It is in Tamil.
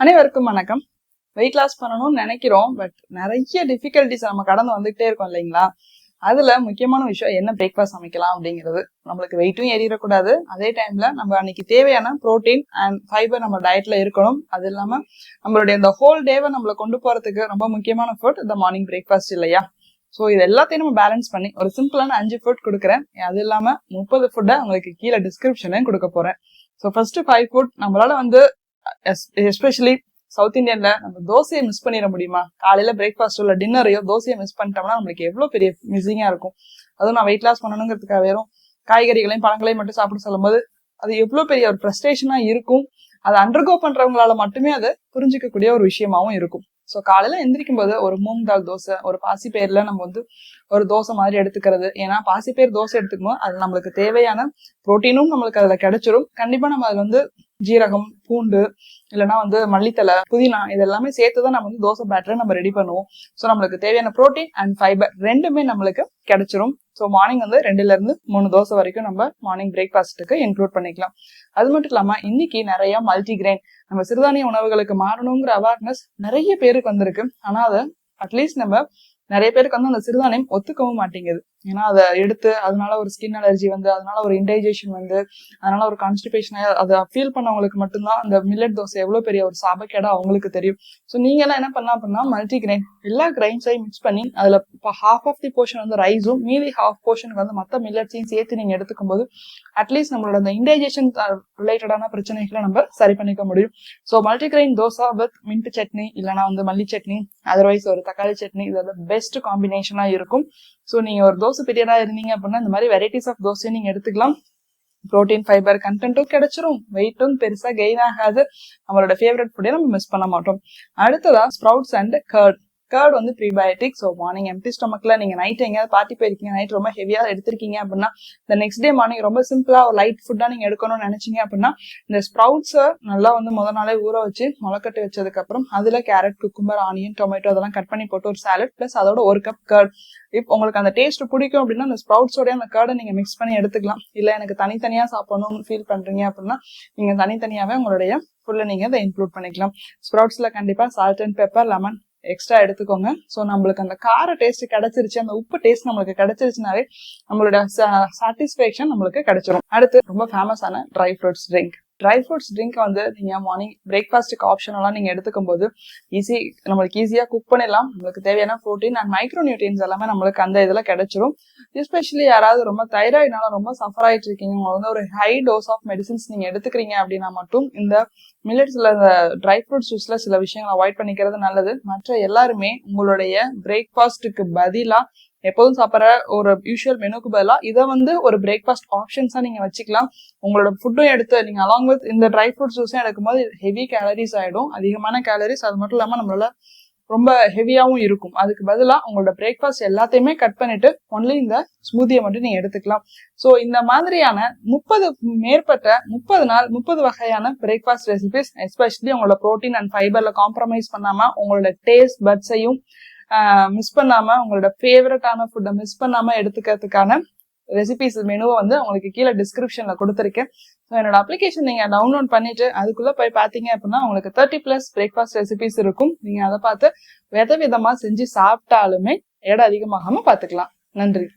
அனைவருக்கும் வணக்கம். வெயிட் லாஸ் பண்ணணும்னு நினைக்கிறோம் பட் நிறைய டிஃபிகல்டிஸ் நம்ம கடந்து வந்துகிட்டே இருக்கோம் இல்லைங்களா? அதுல முக்கியமான விஷயம் என்ன பிரேக்ஃபாஸ்ட் சமைக்கலாம் அப்படிங்கிறது. நம்மளுக்கு வெயிட்டும் ஏறிடக்கூடாது. அதே டைம்ல நம்ம அன்னைக்கு தேவையான புரோட்டீன் அண்ட் ஃபைபர் நம்ம டயட்ல இருக்கணும். அது இல்லாம நம்மளுடைய இந்த ஹோல் டேவை நம்மள கொண்டு போறதுக்கு ரொம்ப முக்கியமான ஃபுட் இந்த மார்னிங் பிரேக்ஃபாஸ்ட் இல்லையா? ஸோ இது எல்லாத்தையும் நம்ம பேலன்ஸ் பண்ணி ஒரு சிம்பிளான அஞ்சு ஃபுட் கொடுக்குறேன். அது இல்லாம முப்பது ஃபுட்டை உங்களுக்கு கீழே டிஸ்கிரிப்ஷனையும் கொடுக்க போறேன். ஸோ ஃபர்ஸ்ட் ஃபைவ் ஃபுட் நம்மளால வந்து எஸ்பெஷலி சவுத் இந்தியன்ல நம்ம தோசையை மிஸ் பண்ணிட முடியுமா? காலையில பிரேக்ஃபாஸ்ட் இல்லை டின்னரையோ தோசையை மிஸ் பண்ணிட்டோம்னா நம்மளுக்கு எவ்வளவு பெரிய மிஸ்ஸிங்கா இருக்கும். அதுவும் நான் வெயிட் லாஸ் பண்ணணுங்கிறதுக்காக வெறும் காய்கறிகளையும் பழங்களையும் மட்டும் சாப்பிட சொல்லும்போது அது எவ்வளவு பெரிய ஒரு ஃப்ரஸ்ட்ரேஷனா இருக்கும். அதை அண்டர்கோ பண்றவங்களால மட்டுமே அதை புரிஞ்சிக்கக்கூடிய ஒரு விஷயமாவும் இருக்கும். ஸோ காலையில எந்திரிக்கும் போது ஒரு மூங் தால் தோசை ஒரு பாசி பேர்ல நம்ம வந்து ஒரு தோசை மாதிரி எடுத்துக்கிறது. ஏன்னா பாசி பேர் தோசை எடுத்துக்கும் போது அது நம்மளுக்கு தேவையான புரோட்டீனும் நம்மளுக்கு அதுல கிடைச்சிரும். கண்டிப்பா நம்ம அதுல வந்து ஜீரகம் பூண்டு இல்லைன்னா வந்து மல்லித்தலை புதினா இது எல்லாமே சேர்த்து தான் நம்ம வந்து தோசை பேட்டரை நம்ம ரெடி பண்ணுவோம். ஸோ நம்மளுக்கு தேவையான ப்ரோட்டீன் அண்ட் ஃபைபர் ரெண்டுமே நம்மளுக்கு கிடைச்சிரும். ஸோ மார்னிங் வந்து ரெண்டுலேருந்து மூணு தோசை வரைக்கும் நம்ம மார்னிங் பிரேக்ஃபாஸ்ட்டுக்கு இன்க்ளூட் பண்ணிக்கலாம். அது மட்டும் இல்லாமல் இன்னைக்கு நிறைய மல்டிகிரெயின் நம்ம சிறுதானிய உணவுகளுக்கு மாறணுங்கிற அவேர்னஸ் நிறைய பேருக்கு வந்திருக்கு. ஆனால் அதை அட்லீஸ்ட் நம்ம நிறைய பேருக்கு வந்து அந்த சிறுதானியம் ஒத்துக்கவும் மாட்டேங்குது. ஏன்னா அதை எடுத்து அதனால ஒரு ஸ்கின் அலர்ஜி வந்து அதனால ஒரு இன்டைஜேஷன் வந்து அதனால ஒரு கான்ஸ்டிபேஷன் அதை ஃபீல் பண்ணவங்களுக்கு மட்டும்தான் அந்த மில்லட் தோசை எவ்வளோ பெரிய ஒரு சாபக்கேடா அவங்களுக்கு தெரியும். ஸோ நீங்க எல்லாம் என்ன பண்ணலாம் அப்படின்னா மல்டி கிரைன் எல்லா கிரைன்ஸையும் மிக்ஸ் பண்ணி அதுல இப்போ ஹாஃப் ஆஃப் தி போர்ஷன் வந்து ரைஸும் மீதி ஹாஃப் போர்ஷனுக்கு வந்து மற்ற மில்லட்ஸையும் சேர்த்து நீங்க எடுத்துக்கும் போது அட்லீஸ்ட் நம்மளோட அந்த இன்டைஜேஷன் ரிலேட்டடான பிரச்சனைகளை நம்ம சரி பண்ணிக்க முடியும். So multi grain dosa with mint chutney இல்லைனா வந்து மல்லி சட்னி அதர்வைஸ் ஒரு தக்காளி சட்னி இதோட பெஸ்ட் காம்பினேஷனா இருக்கும். ஸோ நீங்க ஒரு தோசை பிரியரா இருந்தீங்க அப்படின்னா இந்த மாதிரி வெரைட்டிஸ் ஆஃப் தோசையும் நீங்க எடுத்துக்கலாம். ப்ரோட்டீன் ஃபைபர் கண்டென்ட்டும் கிடைச்சிரும். வெயிட்டும் பெருசா கெயின் ஆகாது. நம்மளோட ஃபேவரட் ஃபுட்டே நம்ம மிஸ் பண்ண மாட்டோம். அடுத்ததா ஸ்ப்ரவுட்ஸ் அண்ட் கர்ட் கர்ட் வந்து ப்ரீபயோட்டிக் ஸோ மார்னிங் எம்டி ஸ்டொமக்கில் நீங்கள் நைட் எங்கேயாவது பார்ட்டி போயிருக்கீங்க நைட் ரொம்ப ஹெவியாக எடுத்திருக்கீங்க அப்படின்னா இந்த நெக்ஸ்ட் டே மார்னிங் ரொம்ப சிம்பிளாக ஒரு லைட் ஃபுட்டாக நீங்கள் எடுக்கணும்னு நினச்சிங்க அப்படின்னா இந்த ஸ்ப்ரவுட்ஸை நல்லா வந்து முத நாளே ஊற வச்சு முளைக்கட்டு வச்சதுக்கப்புறம் அதில் கேரட் குக்கும்பர் ஆனியன் டொமேட்டோ அதெல்லாம் கட் பண்ணி போட்டு ஒரு சாலட் ப்ளஸ் அதோட ஒரு கப் கர்ட் இப்போ உங்களுக்கு அந்த டேஸ்ட் பிடிக்கும் அப்படின்னா அந்த ஸ்ப்ரவுட்ஸோட அந்த கர்டை நீங்கள் மிக்ஸ் பண்ணி எடுத்துக்கலாம். இல்லை எனக்கு தனித்தனியாக சாப்பிடணும்னு ஃபீல் பண்ணுறீங்க அப்படின்னா நீங்கள் தனித்தனியாகவே உங்களுடைய ஃபுல்ல நீங்கள் அதை இன்க்ளூட் பண்ணிக்கலாம். ஸ்ப்ரவுட்ஸில் கண்டிப்பாக salt and pepper lemon extra எடுத்துக்கோங்க. ஸோ நம்மளுக்கு அந்த கார டேஸ்ட் கிடைச்சிருச்சு அந்த உப்பு டேஸ்ட் நம்மளுக்கு கிடைச்சிருச்சுனாவே நம்மளோட சாட்டிஸ்ஃபேக்ஷன் நம்மளுக்கு கிடைச்சிரும். அடுத்து ரொம்ப ஃபேமஸான dry fruits drink dry fruits drink வந்து நீங்கள் மார்னிங் பிரேக்ஃபாஸ்ட்டுக்கு ஆப்ஷனெல்லாம் நீங்கள் எடுத்துக்கும் போது ஈஸி நம்மளுக்கு ஈஸியாக குக் பண்ணிடலாம். நம்மளுக்கு தேவையான ப்ரோட்டீன் அண்ட் மைக்ரோ நியூட்ரியன்ஸ் எல்லாமே நம்மளுக்கு அந்த இதில் கிடைச்சிரும். எஸ்பெஷலி யாராவது ரொம்ப தைராய்டுனால ரொம்ப சஃபர் ஆகிட்டு இருக்கீங்க உங்களுக்கு வந்து ஒரு ஹை டோஸ் ஆஃப் மெடிசின்ஸ் நீங்கள் எடுத்துக்கிறீங்க அப்படின்னா மட்டும் இந்த மில்லட்ஸில் இந்த ட்ரை ஃப்ரூட் ஜூஸில் சில விஷயங்களை அவாய்ட் பண்ணிக்கிறது நல்லது. மற்ற எல்லாருமே உங்களுடைய பிரேக்ஃபாஸ்ட்டுக்கு பதிலாக எப்போதும் சாப்பிட்ற ஒரு யூஷுவல் மெனுக்கு பதிலாக இதை வந்து ஒரு பிரேக்ஃபாஸ்ட் ஆப்ஷன்ஸாக நீங்கள் வச்சுக்கலாம். உங்களோட ஃபுட்டும் எடுத்து நீங்கள் அலாங் வித் இந்த ட்ரை ஃப்ரூட் ஜூஸும் எடுக்கும்போது ஹெவி கேலரிஸ் ஆகிடும் அதிகமான கேலரிஸ் அது மட்டும் இல்லாமல் நம்மளால ரொம்ப ஹெவியாகவும் இருக்கும். அதுக்கு பதிலாக உங்களோட பிரேக்ஃபாஸ்ட் எல்லாத்தையுமே கட் பண்ணிட்டு ஒன்லி இந்த ஸ்மூதியை மட்டும் நீங்கள் எடுத்துக்கலாம். ஸோ இந்த மாதிரியான முப்பது மேற்பட்ட முப்பது நாள் முப்பது வகையான பிரேக்ஃபாஸ்ட் ரெசிபிஸ் எஸ்பெஷலி உங்களோட ப்ரோட்டீன் அண்ட் ஃபைபரில் காம்ப்ரமைஸ் பண்ணாமல் உங்களோட டேஸ்ட் பட்ஸையும் மிஸ் பண்ணாம உங்களோட ஃபேவரட்டான ஃபுட்டை மிஸ் பண்ணாம எடுத்துக்கிறதுக்கான ரெசிபிஸ் மெனுவை வந்து உங்களுக்கு கீழே டிஸ்கிரிப்ஷன்ல கொடுத்துருக்கேன். ஸோ என்னோட அப்ளிகேஷன் நீங்க டவுன்லோட் பண்ணிட்டு அதுக்குள்ள போய் பாத்தீங்க அப்படின்னா உங்களுக்கு தேர்ட்டி பிளஸ் பிரேக்ஃபாஸ்ட் ரெசிபிஸ் இருக்கும். நீங்க அதை பார்த்து வித விதமா செஞ்சு சாப்பிட்டாலுமே எடை அதிகமாகாம பாத்துக்கலாம். நன்றி.